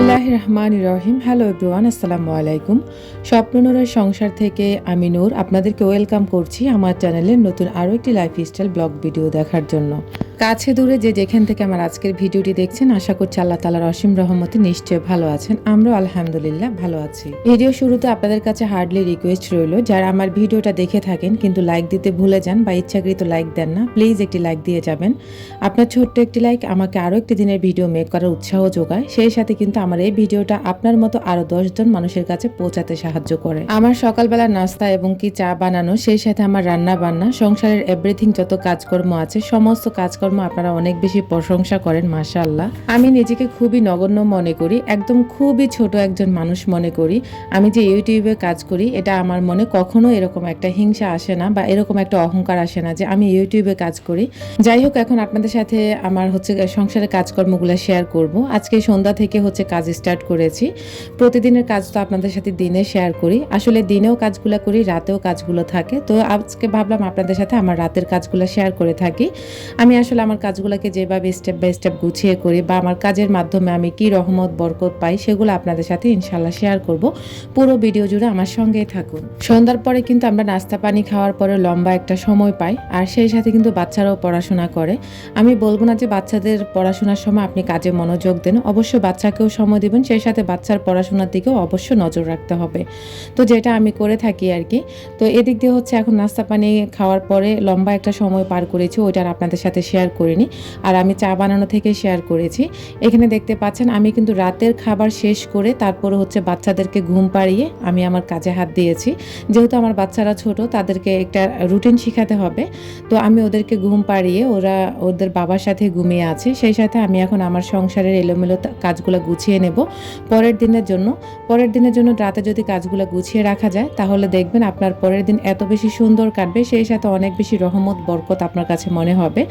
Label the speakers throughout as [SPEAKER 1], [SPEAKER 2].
[SPEAKER 1] রহমান রহিম hello everyone আসসালামু আলাইকুম। স্বপ্ননোরের সংসার থেকে আমি নূর। আপনাদেরকে ওয়েলকাম করছি আমার চ্যানেলের নতুন আরও একটি লাইফ স্টাইল ব্লগ ভিডিও দেখার জন্য। কাছে দূরে যে যেখান থেকে আমার আজকের ভিডিওটি দেখছেন, আশা করছি আল্লাহ তালার অসীম রহমতে নিশ্চয় ভালো আছেন। আমরাও আলহামদুলিল্লাহ ভালো আছি। ভিডিও শুরুতে আপনাদের কাছে হার্ডলি রিকোয়েস্ট রইল, যারা আমার ভিডিওটা দেখে থাকেন কিন্তু লাইক দিতে ভুলে যান বা ইচ্ছাকৃত লাইক দেন না প্লিজ একটি লাইক দিয়ে যাবেন। আপনার ছোট্ট একটি লাইক আমাকে আরও একটি দিনের ভিডিও মেক করার উৎসাহ যোগায়, সেই সাথে কিন্তু আমার এই ভিডিওটা আপনার মতো আরও দশজন মানুষের কাছে পৌঁছাতে সাহায্য করে। আমার সকালবেলা নাস্তা এবং কি চা বানানো, সেই সাথে আমার রান্না বান্না সংসারের এভরিথিং যত কাজকর্ম আছে, সমস্ত কাজকর্ম আপনারা অনেক বেশি প্রশংসা করেন, মাশাআল্লাহ। আমি নিজেকে খুবই নগণ্য মনে করি, একদম খুবই ছোট একজন মানুষ মনে করি। আমি যে ইউটিউবে কাজ করি, এটা আমার মনে কখনো এরকম একটা হিংসা আসে না বা এরকম একটা অহংকার আসে না যে আমি ইউটিউবে কাজ করি। যাই হোক, এখন আপনাদের সাথে আমার হচ্ছে সংসারের কাজকর্মগুলো শেয়ার করব। আজকে সন্ধ্যা থেকে হচ্ছে কাজ স্টার্ট করেছি। প্রতিদিনের কাজ তো আপনাদের সাথে দিনে শেয়ার করি। আসলে দিনেও কাজগুলো করি, রাতেও কাজগুলো থাকে। তো আজকে ভাবলাম আপনাদের সাথে আমার রাতের কাজগুলো শেয়ার করে থাকি। আমি আসলে আমার কাজগুলোকে যেভাবে স্টেপ বাই স্টেপ গুছিয়ে করি বা আমার কাজের মাধ্যমে আমি কি রহমত, বরকত পাই, সেগুলো আপনাদের সাথে ইনশাল্লাহ শেয়ার করব। পুরো ভিডিও জুড়ে আমার সঙ্গেই থাকুন। সন্ধ্যার পরে কিন্তু আমরা নাস্তা পানি খাওয়ার পরে লম্বা একটা সময় পাই, আর সেই সাথে কিন্তু বাচ্চারাও পড়াশোনা করে। আমি বলব না যে বাচ্চাদের পড়াশোনার সময় আপনি কাজে মনোযোগ দেন, অবশ্য বাচ্চাকেও সময় দেবেন, সেই সাথে বাচ্চার পড়াশোনার দিকেও অবশ্য নজর রাখতে হবে। তো যেটা আমি করে থাকি আর কি। তো এদিক দিয়ে হচ্ছে এখন নাস্তা পানি খাওয়ার পরে লম্বা একটা সময় পার করেছি, ওইটা আর আপনাদের সাথে শেয়ার করিনি, আর আমি চা বানানো থেকে শেয়ার করেছি। এখানে দেখতে পাচ্ছেন, আমি কিন্তু রাতের খাবার শেষ করে তারপরে হচ্ছে বাচ্চাদেরকে ঘুম পাড়িয়ে আমি আমার কাজে হাত দিয়েছি। যেহেতু আমার বাচ্চারা ছোট, তাদেরকে একটা রুটিন শেখাতে হবে। তো আমি ওদেরকে ঘুম পাড়িয়ে ওরা ওদের বাবার সাথে ঘুমিয়ে আছে। সেই সাথে আমি এখন আমার সংসারের এলোমেলো কাজগুলো গুছিয়ে নেব। পরের দিনের জন্য, পরের দিনের জন্য রাতে যদি কাজগুলো গুছিয়ে রাখা যায়, তাহলে দেখবেন আপনার পরের দিন এত বেশি সুন্দর কাটবে, সেই সাথে অনেক বেশি রহমত, বরকত আপনার কাছে মনে হবে।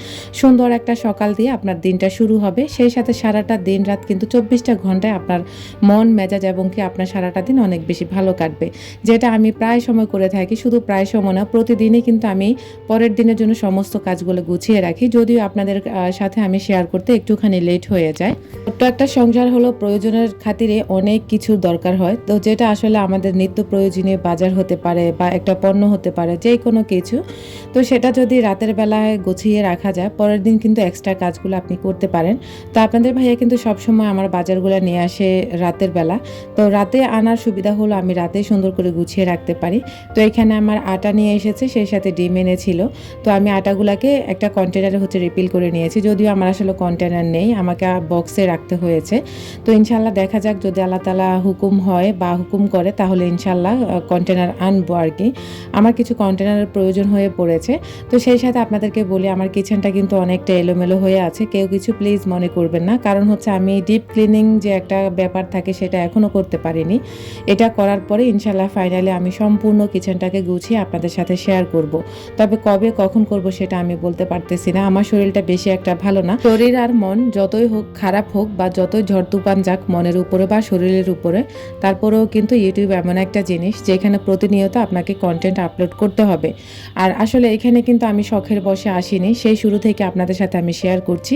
[SPEAKER 1] সুন্দর একটা সকাল দিয়ে আপনার দিনটা শুরু হবে। সেই সাথে সারাটা দিন রাত কিন্তু চব্বিশটা ঘন্টায় আপনার মন, মেজাজ এবং কি আপনার সারাটা দিন অনেক বেশি ভালো কাটবে। যেটা আমি প্রায় সময় করে থাকি, শুধু প্রায় সময় না, প্রতিদিনই কিন্তু আমি পরের দিনের জন্য সমস্ত কাজগুলো গুছিয়ে রাখি। যদিও আপনাদের সাথে আমি শেয়ার করতে একটুখানি লেট হয়ে যায়। ছোট্ট একটা সংসার হলো, প্রয়োজনের খাতিরে অনেক কিছুর দরকার হয়। তো যেটা আসলে আমাদের নিত্য প্রয়োজনীয় বাজার হতে পারে বা একটা পণ্য হতে পারে যে কোনো কিছু। তো সেটা যদি রাতের বেলায় গুছিয়ে রাখা যায় পরের দিন কিন্তু এক্সট্রা কাজগুলো আপনি করতে পারেন। তো আপনাদের ভাইয়া কিন্তু সবসময় আমার বাজারগুলো নিয়ে আসে রাতের বেলা। তো রাতে আনার সুবিধা হলো আমি রাতে সুন্দর করে গুছিয়ে রাখতে পারি। তো এখানে আমার আটা নিয়ে এসেছে, সেই সাথে ডিম এনেছিল। তো আমি আটাগুলাকে একটা কন্টেনারে হচ্ছে রিপিল করে নিয়েছি। যদিও আমার আসলে কন্টেনার নেই, আমাকে বক্সে রাখতে হয়েছে। তো ইনশাল্লাহ দেখা যাক যদি আল্লাহ তালা হুকুম হয় বা হুকুম করে, তাহলে ইনশাল্লাহ কন্টেনার আনব আর কি আমার কিছু কন্টেনারের প্রয়োজন হয়ে পড়েছে। তো সেই সাথে আপনাদেরকে বলি, আমার কিচেনটা কিন্তু অনেকটা এলোমেলো হয়ে আছে, কেউ কিছু প্লিজ মনে করবেন না। কারণ হচ্ছে আমি ডিপ ক্লিনিং যে একটা ব্যাপার থাকে সেটা এখনও করতে পারিনি। এটা করার পরে ইনশাল্লাহ ফাইনালি আমি সম্পূর্ণ কিচেনটাকে গুছিয়ে আপনাদের সাথে শেয়ার করব। তবে কবে কখন করব সেটা আমি বলতে পারতেছি না। আমার শরীরটা বেশি একটা ভালো না। শরীর আর মন যতই হোক খারাপ হোক বা যতই ঝড় তুফান যাক মনের উপরে বা শরীরের উপরে, তারপরেও কিন্তু ইউটিউব এমন একটা জিনিস যেখানে প্রতিনিয়ত আপনাকে কন্টেন্ট আপলোড করতে হবে। আর আসলে এখানে কিন্তু আমি শখের বসে আসিনি। সেই শুরু থেকে আপনাদের সাথে আমি শেয়ার করছি।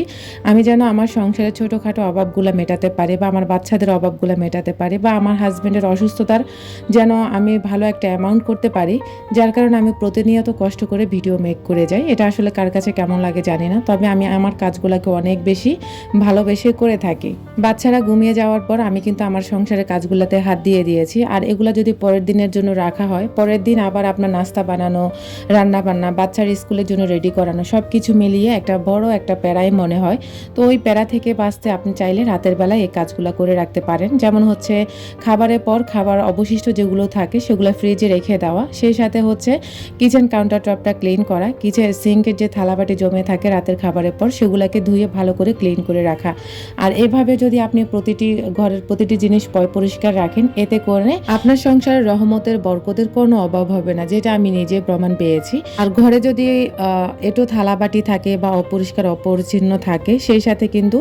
[SPEAKER 1] আমি যেন আমার সংসারের ছোটোখাটো অভাবগুলো মেটাতে পারি বা আমার বাচ্চাদের অভাবগুলো মেটাতে পারি বা আমার হাজব্যান্ডের অসুস্থতার যেন আমি ভালো একটা অ্যামাউন্ট করতে পারি, যার কারণে আমি প্রতিনিয়ত কষ্ট করে ভিডিও মেক করে যাই। এটা আসলে কার কাছে কেমন লাগে জানি না, তবে আমি আমার কাজগুলোকে অনেক বেশি ভালোবেসে করে থাকি। বাচ্চারা ঘুমিয়ে যাওয়ার পর আমি কিন্তু আমার সংসারের কাজগুলোতে হাত দিয়ে দিয়েছি। আর এগুলো যদি পরের দিনের জন্য রাখা হয়, পরের দিন আবার আপনার নাস্তা বানানো রান্না বান্না বাচ্চার স্কুলের জন্য রেডি করানো সব কিছু মিলিয়ে একটা বড় একটা প্যারাই মনে হয়। তো ওই প্যারা থেকে বাঁচতে আপনি চাইলে রাতের বেলায় এই কাজগুলো করে রাখতে পারেন। যেমন হচ্ছে খাবারের পর খাবার অবশিষ্ট যেগুলো থাকে সেগুলো ফ্রিজে রেখে দেওয়া। সেই সাথে হচ্ছে কিচেন কাউন্টার টপটা ক্লিন করা কিচেন সিঙ্কের যে থালাবাটি জমে থাকে রাতের খাবারের পর সেগুলোকে ধুয়ে ভালো করে ক্লিন করে রাখা। আর এভাবে যদি আপনি প্রতিটি ঘরের প্রতিটি জিনিস পরিষ্কার রাখেন, এতে করে আপনার সংসারের রহমতের, বরকতের কোনো অভাব হবে না, যেটা আমি নিজে প্রমাণ পেয়েছি। আর ঘরে যদি এটো থালাবাটি থাকে বা অপরিষ্কার, অপরিচ্ছন্ন থাকে, সেই সাথে কিন্তু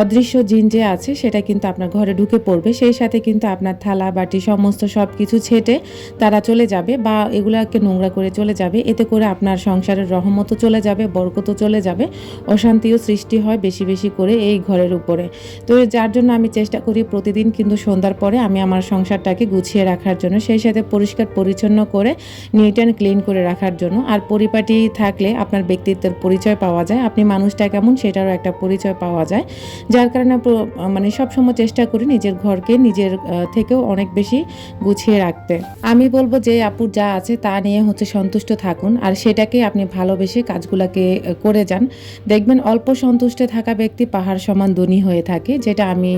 [SPEAKER 1] অদৃশ্য জিন যে আছে, সেটা কিন্তু আপনার ঘরে ঢুকে পড়বে। সেই সাথে কিন্তু আপনার থালা, বাটি, সমস্ত সব কিছু ছেটে তারা চলে যাবে বা এগুলাকে নোংরা করে চলে যাবে। এতে করে আপনার সংসারের রহমতও চলে যাবে, বরকতও চলে যাবে, অশান্তিও সৃষ্টি হয় বেশি বেশি করে এই ঘরের উপরে। তো যার জন্য আমি চেষ্টা করি প্রতিদিন কিন্তু সন্ধ্যার পরে আমি আমার সংসারটাকে গুছিয়ে রাখার জন্য, সেই সাথে পরিষ্কার, পরিচ্ছন্ন করে নিট অ্যান্ড ক্লিন করে রাখার জন্য। আর পরিপাটি থাকলে আপনার ব্যক্তিত্বের পরিচয় পাওয়া যায়। আপনি মানুষটা কেমন সেটারও একটা পরিচয় পাওয়া যায়। যার কারণে মানে সবসময় চেষ্টা করি নিজের ঘরকে নিজের থেকেও অনেক বেশি গুছিয়ে রাখতে। আমি বলব যে, আপুর যা আছে তা নিয়ে হচ্ছে সন্তুষ্ট থাকুন। আর সেটাকে আপনি ভালোবেসে কাজগুলোকে করে যান। দেখবেন অল্প সন্তুষ্টে থাকা ব্যক্তি পাহাড় সমান ধনী হয়ে থাকে, যেটা আমি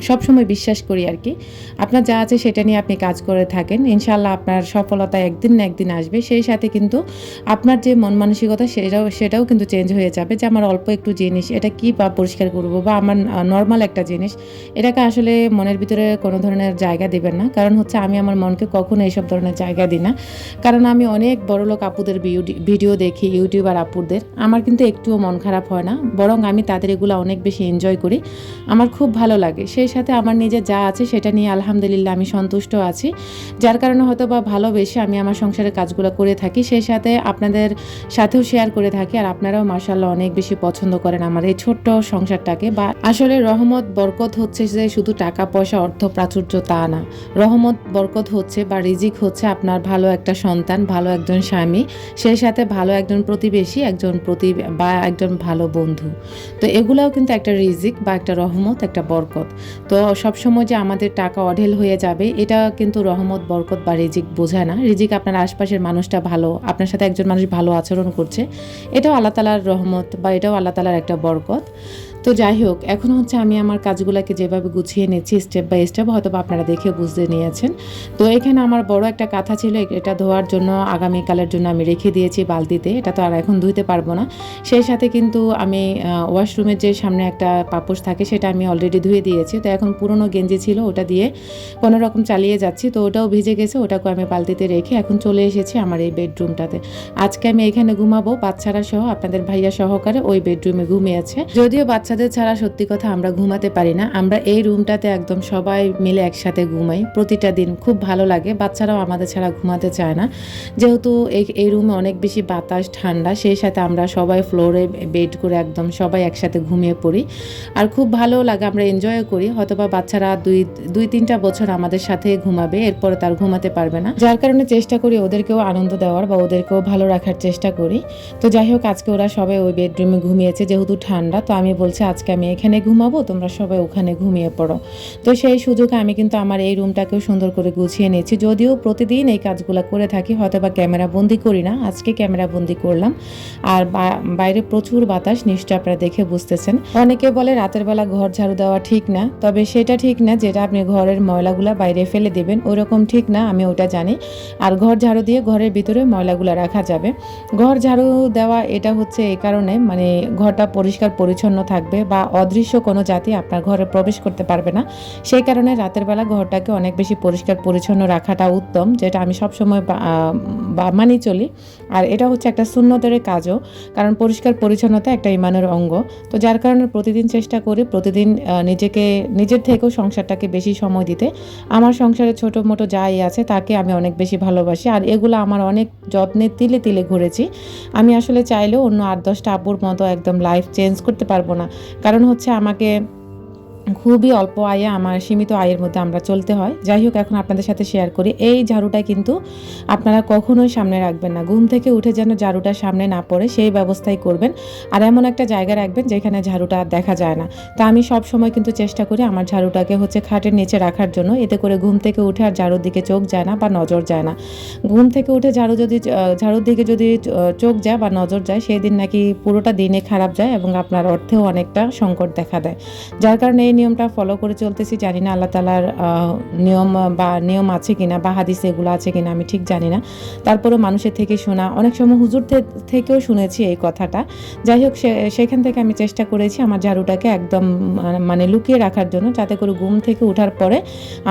[SPEAKER 1] সবসময় বিশ্বাস করি আর কি। আপনার যা আছে সেটা নিয়ে আপনি কাজ করে থাকেন। ইনশাল্লাহ আপনার সফলতা একদিন না একদিন আসবে। সেই সাথে কিন্তু আপনার যে মন মানসিকতা সেটাও সেটাও কিন্তু চেঞ্জ হয়ে যাবে যে আমার অল্প একটু জিনিস, এটা কি বা পরিষ্কার করব বা আমার নর্মাল একটা জিনিস, এটাকে আসলে মনের ভিতরে কোনো ধরনের জায়গা দেবেন না। কারণ হচ্ছে আমি আমার মনকে কখনো এইসব ধরনের জায়গা দিই না। কারণ আমি অনেক বড় লোক আপুদের ভিডিও- দেখি, ইউটিউবার আপুদের। আমার কিন্তু একটুও মন খারাপ হয় না। বরং আমি তাদের এগুলো অনেক বেশি এনজয় করি। আমার খুব ভালো লাগে। সেই সাথে আমার নিজের যা আছে সেটা নিয়ে আলহামদুলিল্লাহ আমি সন্তুষ্ট আছি। যার কারণে হয়তো বা ভালোবেসে আমি আমার সংসারের কাজগুলো করে থাকি, সেই সাথে আপনাদের সাথেও শেয়ার করে থাকি। আর আপনারাও মার্শাল্লাহ অনেক বেশি পছন্দ করেন আমার এই ছোট্ট সংসারটাকে। বা আসলে রহমত, বরকত হচ্ছে যে শুধু টাকা, পয়সা, অর্থ, প্রাচুর্য তা না। রহমত, বরকত হচ্ছে বা রিজিক হচ্ছে আপনার ভালো একটা সন্তান, ভালো একজন স্বামী, সেই সাথে ভালো একজন প্রতিবেশী, একজন প্রতি বা একজন ভালো বন্ধু। তো এগুলাও কিন্তু একটা রিজিক বা একটা রহমত, একটা বরকত। তো সবসময় যে আমাদের টাকা অঢেল হয়ে যাবে, এটা কিন্তু রহমত, বরকত বা রিজিক বোঝায় না। রিজিক আপনার আশপাশের মানুষটা ভালো, আপনার সাথে একজন মানুষ ভালো আচরণ করছে, এটাও আল্লাহ তালার রহমত বা এটাও আল্লাহ তালার একটা বরকত। তো যাই হোক এখন হচ্ছে আমি আমার কাজগুলোকে যেভাবে গুছিয়ে নিচ্ছি স্টেপ বাই স্টেপ হয়তো আপনারা দেখে বুঝতে নিয়েছেন। তো এখানে আমার বড় একটা কাঁথা ছিল, এটা ধোয়ার জন্য, আগামীকালের জন্য আমি রেখে দিয়েছি বালতিতে, এটা তো আর এখন ধুইতে পারব না। সেই সাথে কিন্তু আমি ওয়াশরুমের যে সামনে একটা পাপোশ থাকে, সেটা আমি অলরেডি ধুয়ে দিয়েছি। তো এখন পুরনো গেঞ্জি ছিল, ওটা দিয়ে কোনো রকম চালিয়ে যাচ্ছি, তো ওটাও ভিজে গেছে ওটাকে আমি বালতিতে রেখে এখন চলে এসেছি আমার এই বেডরুমটাতে আজকে আমি এখানে ঘুমাবো, বাচ্চারা সহ, আপনাদের ভাইয়া সহকারে ওই বেডরুমে ঘুমিয়েছে যদিও বাচ্চাদের ছাড়া সত্যি কথা আমরা ঘুমাতে পারি না। আমরা এই রুমটাতে একদম সবাই মিলে একসাথে ঘুমাই। প্রতিটা দিন খুব ভালো লাগে। বাচ্চারাও আমাদের ছাড়া ঘুমাতে চায় না। যেহেতু এই এই রুমে অনেক বেশি বাতাস, ঠান্ডা, সেই সাথে আমরা সবাই ফ্লোরে বেড করে একদম সবাই একসাথে ঘুমিয়ে পড়ি। আর খুব ভালো লাগে, আমরা এনজয় করি। হয়তোবা বাচ্চারা দুই দুই, তিনটা বছর আমাদের সাথে ঘুমাবে, এরপরে তার ঘুমাতে পারবে না। যার কারণে চেষ্টা করি ওদেরকেও আনন্দ দেওয়ার বা ওদেরকেও ভালো রাখার চেষ্টা করি। তো যাই হোক, আজকে ওরা সবাই ওই বেডরুমে ঘুমিয়েছে, যেহেতু ঠান্ডা, তো আমি বলছি আজকে আমি এখানে ঘুমাবো, তোমরা সবাই ওখানে ঘুমিয়ে পড়ো। তো সেই সুযোগে আমি কিন্তু আমার এই রুমটাকেও সুন্দর করে গুছিয়ে নিয়েছি। যদিও প্রতিদিন এই কাজগুলো করে থাকি হয়তো বা ক্যামেরা বন্দি করি না, আজকে ক্যামেরা বন্দি করলাম। আর বাইরে প্রচুর বাতাস, নিশ্চয় আপনারা দেখে বুঝতেছেন। অনেকে বলে রাতের বেলা ঘর ঝাড়ু দেওয়া ঠিক না, তবে সেটা ঠিক না, যেটা আপনি ঘরের ময়লাগুলা বাইরে ফেলে দেবেন, ওরকম ঠিক না, আমি ওটা জানি। আর ঘর ঝাড়ু দিয়ে ঘরের ভিতরে ময়লাগুলো রাখা যাবে। ঘর ঝাড়ু দেওয়া এটা হচ্ছে এই কারণে মানে ঘরটা পরিষ্কার পরিচ্ছন্ন থাকবে। বা অদৃশ্য কোনো জাতি আপনার ঘরে প্রবেশ করতে পারবে না। সেই কারণে রাতের বেলা ঘরটাকে অনেক বেশি পরিষ্কার, পরিচ্ছন্ন রাখাটা উত্তম, যেটা আমি সবসময় বা- মানি চলি। আর এটা হচ্ছে একটা শূন্যতের কাজও, কারণ পরিষ্কার পরিচ্ছন্নতা একটা ইমানের অঙ্গ। তো যার কারণে প্রতিদিন চেষ্টা করি প্রতিদিন নিজেকে, নিজের থেকেও সংসারটাকে বেশি সময় দিতে। আমার সংসারে ছোটো মোটো যাই আছে তাকে আমি অনেক বেশি ভালোবাসি। আর এগুলো আমার অনেক যত্নে তিলে তিলে ঘুরেছি। আমি আসলে চাইলেও অন্য আট দশটা আপুর মতো একদম লাইফ চেঞ্জ করতে পারব না। কারণ হচ্ছে আমাকে খুবই অল্প আয়ে আমার সীমিত আয়ের মধ্যে আমরা চলতে হয়। যাই হোক, এখন আপনাদের সাথে শেয়ার করি। এই ঝাড়ুটা কিন্তু আপনারা কখনোই সামনে রাখবেন না। ঘুম থেকে উঠে যেন ঝাড়ুটা সামনে না পড়ে, সেই ব্যবস্থাই করবেন। আর এমন একটা জায়গা রাখবেন যেখানে ঝাড়ুটা দেখা যায় না। তা আমি সব সময় কিন্তু চেষ্টা করি আমার ঝাড়ুটাকে হচ্ছে খাটের নিচে রাখার জন্য। এতে করে ঘুম থেকে উঠে আর ঝাড়ুর দিকে চোখ যায় না বা নজর যায় না। ঘুম থেকে উঠে ঝাড়ু যদি, ঝাড়ুর দিকে যদি চোখ যায় বা নজর যায়, সেই দিন নাকি পুরোটা দিনে খারাপ যায় এবং আপনার অর্থেও অনেকটা সংকট দেখা দেয়। যার কারণে এই নিয়মটা ফলো করে চলতেছি। জানি না আল্লাহ তালার নিয়ম বা নিয়ম আছে কিনা বা হাদিসে এগুলো আছে কিনা, আমি ঠিক জানি না। তারপরে মানুষের থেকে শোনা, অনেক সময় হুজুর থেকেও শুনেছি এই কথাটা। যাই হোক সেখান থেকে আমি চেষ্টা করেছি আমার ঝাড়ুটাকে একদম মানে লুকিয়ে রাখার জন্য, যাতে করে ঘুম থেকে ওঠার পরে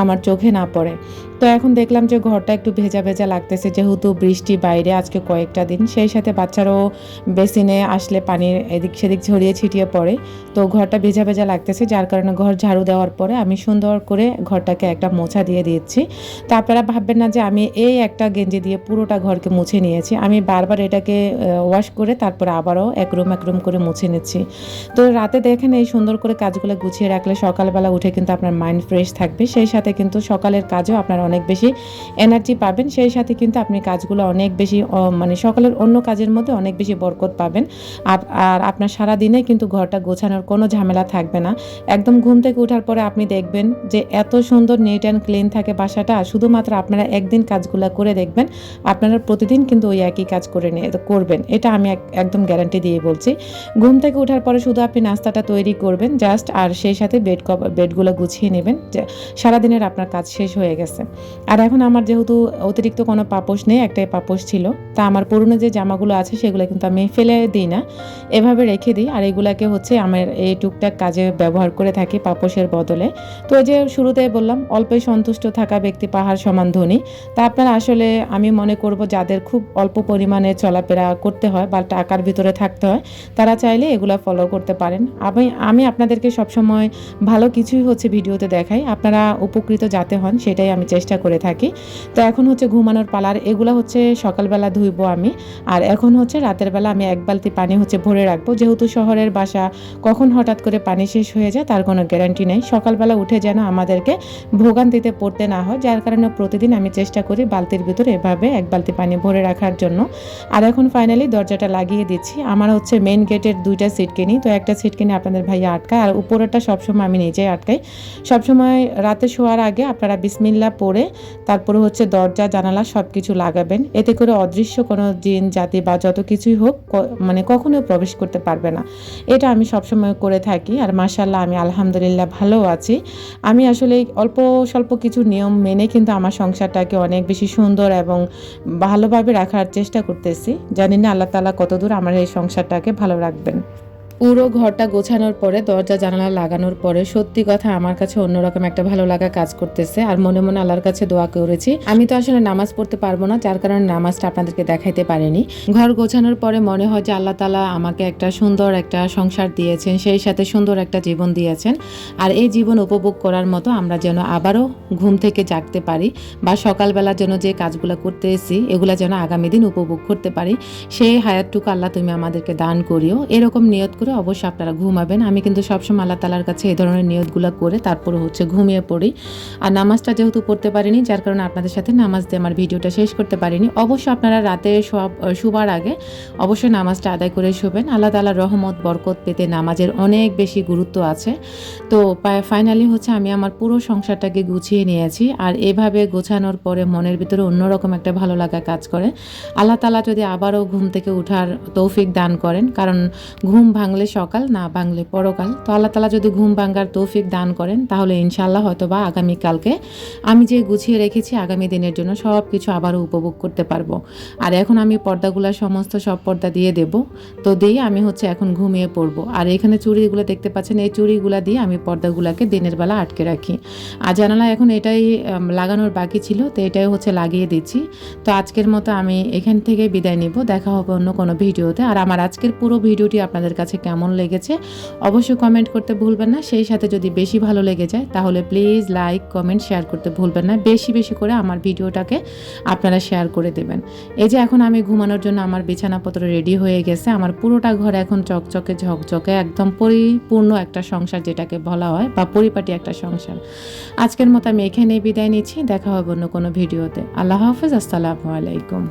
[SPEAKER 1] আমার চোখে না পড়ে। তো এখন দেখলাম যে ঘরটা একটু ভেজা ভেজা লাগতেছে, যেহেতু বৃষ্টি বাইরে আজকে কয়েকটা দিন। সেই সাথে বাচ্চারাও বেসিনে আসলে পানির এদিক সেদিক ছড়িয়ে ছিটিয়ে পড়ে। তো ঘরটা ভেজা ভেজা লাগতেছে, যার কারণে ঘর ঝাড়ু দেওয়ার পরে আমি সুন্দর করে ঘরটাকে একটা মোছা দিয়ে দিচ্ছি তো আপনারা ভাববেন না যে আমি এই একটা গেঞ্জি দিয়ে পুরোটা ঘরকে মুছে নিয়েছি। আমি বারবার এটাকে ওয়াশ করে তারপরে আবারও এক রুম এক রুম করে মুছে নিচ্ছি। তো রাতে দেখেন এই সুন্দর করে কাজগুলো গুছিয়ে রাখলে সকালবেলা উঠে কিন্তু আপনার মাইন্ড ফ্রেশ থাকবে। সেই সাথে কিন্তু সকালের কাজও আপনার অনেক বেশি এনার্জি পাবেন, সেই সাথে কিন্তু আপনি কাজগুলো অনেক বেশি মানে সকালের অন্য কাজের মধ্যে অনেক বেশি বরকত পাবেন। আর আপনার সারা দিনে কিন্তু ঘরটা গোছানোর কোনো ঝামেলা থাকবে না। একদম ঘুম থেকে ওঠার পরে আপনি দেখবেন যে এত সুন্দর নিট অ্যান্ড ক্লিন থাকে বাসাটা, শুধুমাত্র আপনারা একদিন কাজগুলো করে দেখবেন, আপনারা প্রতিদিন কিন্তু ওই একই কাজ করে নিয়ে, করবেন। এটা আমি এক- একদম গ্যারান্টি দিয়ে বলছি। ঘুম থেকে ওঠার পরে শুধু আপনি নাস্তাটা তৈরি করবেন জাস্ট আর সেই সাথে বেড কভার বেডগুলো গুছিয়ে নেবেন সারাদিনের আপনার কাজ শেষ হয়ে গেছে। আর এখন আমার যেহেতু অতিরিক্ত কোনো পাপোশ নেই, একটাই পাপোশ ছিল, তা আমার পুরনো যে জামাগুলো আছে সেগুলো কিন্তু আমি ফেলে দিই না। এভাবে রেখে দিই, আর এগুলাকে হচ্ছে আমার এই টুকটাক কাজে ব্যবহার করে থাকি পাপোশের বদলে। তো যে শুরুতে বললাম, অল্পই সন্তুষ্ট থাকা ব্যক্তি পাহাড় সমান ধনী। তা আপনারা আসলে আমি মনে করব যাদের খুব অল্প পরিমাণে চলাফেরা করতে হয় বা টাকার ভিতরে থাকতে হয়, তারা চাইলে এগুলো ফলো করতে পারেন। আমি আমি আপনাদেরকে সবসময় ভালো কিছুই হচ্ছে ভিডিওতে দেখাই। আপনারা উপকৃত যাতে হন, সেটাই আমি চেষ্টা করে থাকি। তো এখন হচ্ছে ঘুমানোর পালার এগুলো হচ্ছে সকালবেলা ধুইবো আমি। আর এখন হচ্ছে রাতের বেলা আমি এক বালতি পানি হচ্ছে ভরে রাখব। যেহেতু শহরের বাসা, কখন হঠাৎ করে পানি শেষ হয়ে যায় তার কোনো গ্যারান্টি নেই। সকালবেলা উঠে যেন আমাদেরকে ভোগান্তিতে পড়তে না হয়, যার কারণে প্রতিদিন আমি চেষ্টা করি বালতির ভিতরে এভাবে এক বালতি পানি ভরে রাখার জন্য। আর এখন ফাইনালি দরজাটা লাগিয়ে দিচ্ছি। আমার হচ্ছে মেন গেটের দুইটা সিট কিনি তো একটা সিট কিনে আপনাদের ভাইয়া আটকায়, আর উপরেরটা সবসময় আমি নিজেই আটকাই। সবসময় রাতে শোয়ার আগে আপনারা বিসমিল্লা পড়ে তারপরে হচ্ছে দরজা, জানালা সব কিছু লাগাবেন। এতে করে অদৃশ্য কোনো জিন, জাতি বা যত কিছুই হোক মানে কখনো প্রবেশ করতে পারবে না। এটা আমি সবসময় করে থাকি আর মাসাল্লাহ আমি আলহামদুলিল্লাহ ভালো আছি। আমি আসলে অল্প স্বল্প কিছু নিয়ম মেনে কিন্তু আমার সংসারটাকে অনেক বেশি সুন্দর এবং ভালোভাবে রাখার চেষ্টা করতেছি। জানি না আল্লাহ তালা কতদূর আমার এই সংসারটাকে ভালো রাখবেন। পুরো ঘরটা গোছানোর পরে, দরজা জানালা লাগানোর পরে সত্যি কথা আমার কাছে অন্যরকম একটা ভালো লাগা কাজ করতেছে। আর মনে মনে আল্লাহর কাছে দোয়া করেছি। আমি তো আসলে নামাজ পড়তে পারব না, যার কারণে নামাজটা আপনাদেরকে দেখাইতে পারিনি। ঘর গোছানোর পরে মনে হয় যে আল্লাহ তালা আমাকে একটা সুন্দর একটা সংসার দিয়েছেন, সেই সাথে সুন্দর একটা জীবন দিয়েছেন। আর এই জীবন উপভোগ করার মতো আমরা যেন আবারও ঘুম থেকে জাগতে পারি বা সকালবেলা যেন যে কাজগুলো করতে এসেছি এগুলো যেন আগামী দিন উপভোগ করতে পারি, সেই হায়াতটুকু আল্লাহ তুমি আমাদেরকে দান করিও। এরকম নিয়ত করে অবশ্যই আপনারা ঘুমাবেন। আমি কিন্তু সবসময় আল্লাহ তালার কাছে এই ধরনের নিয়তগুলো করে তারপরে হচ্ছে ঘুমিয়ে পড়ি। আর নামাজটা যেহেতু পড়তে পারিনি, যার কারণে আপনাদের সাথে নামাজ দিয়ে আমার ভিডিওটা শেষ করতে পারিনি। অবশ্যই আপনারা রাতে শুবার আগে অবশ্যই নামাজটা আদায় করে শুবেন। আল্লাহ তালার রহমত, বরকত পেতে নামাজের অনেক বেশি গুরুত্ব আছে। তো ফাইনালি হচ্ছে আমি আমার পুরো সংসারটাকে গুছিয়ে নিয়েছি। আর এভাবে গোছানোর পরে মনের ভিতরে অন্যরকম একটা ভালো লাগা কাজ করে। আল্লাহ তালা যদি আবারও ঘুম থেকে উঠার তৌফিক দান করেন। কারণ ঘুম ভাঙলে সকাল, না ভাঙলে পরকাল। তো আল্লাহ তালা যদি ঘুম ভাঙ্গার তৌফিক দান করেন, তাহলে ইনশাল্লাহ হয়তো বা আগামীকালকে আমি যে গুছিয়ে রেখেছি, আগামী দিনের জন্য সব কিছু আবারও উপভোগ করতে পারব। আর এখন আমি পর্দাগুলো সমস্ত সব পর্দা দিয়ে দেব। তো দিয়ে আমি হচ্ছে এখন ঘুমিয়ে পড়ব। আর এখানে চুড়িগুলো দেখতে পাচ্ছেন, এই চুড়িগুলো দিয়ে আমি পর্দাগুলোকে দিনের বেলা আটকে রাখি। আর জানালা এখন এটাই লাগানোর বাকি ছিল, তো এটাই হচ্ছে লাগিয়ে দিচ্ছি। তো আজকের মতো আমি এখান থেকে বিদায় নিব। দেখা হবে অন্য কোনো ভিডিওতে। আর আমার আজকের পুরো ভিডিওটি আপনাদের কাছে কেমন লেগেছে, অবশ্যই কমেন্ট করতে ভুলবেন না। সেই সাথে যদি বেশি ভালো লেগে যায়, তাহলে প্লিজ লাইক কমেন্ট শেয়ার করতে ভুলবেন না। বেশি বেশি করে আমার ভিডিওটাকে আপনারা শেয়ার করে দেবেন। এই যে এখন আমি ঘুমানোর জন্য আমার বিছানাপত্র রেডি হয়ে গেছে। আমার পুরোটা ঘর এখন চকচকে, ঝকঝকে, একদম পরিপূর্ণ একটা সংসার যেটাকে বলা হয়, বা পরিপাটি একটা সংসার। আজকের মতো আমি এখানেই বিদায় নিচ্ছি। দেখা হবে অন্য কোনো ভিডিওতে। আল্লাহ হাফেজ। আসসালামু আলাইকুম।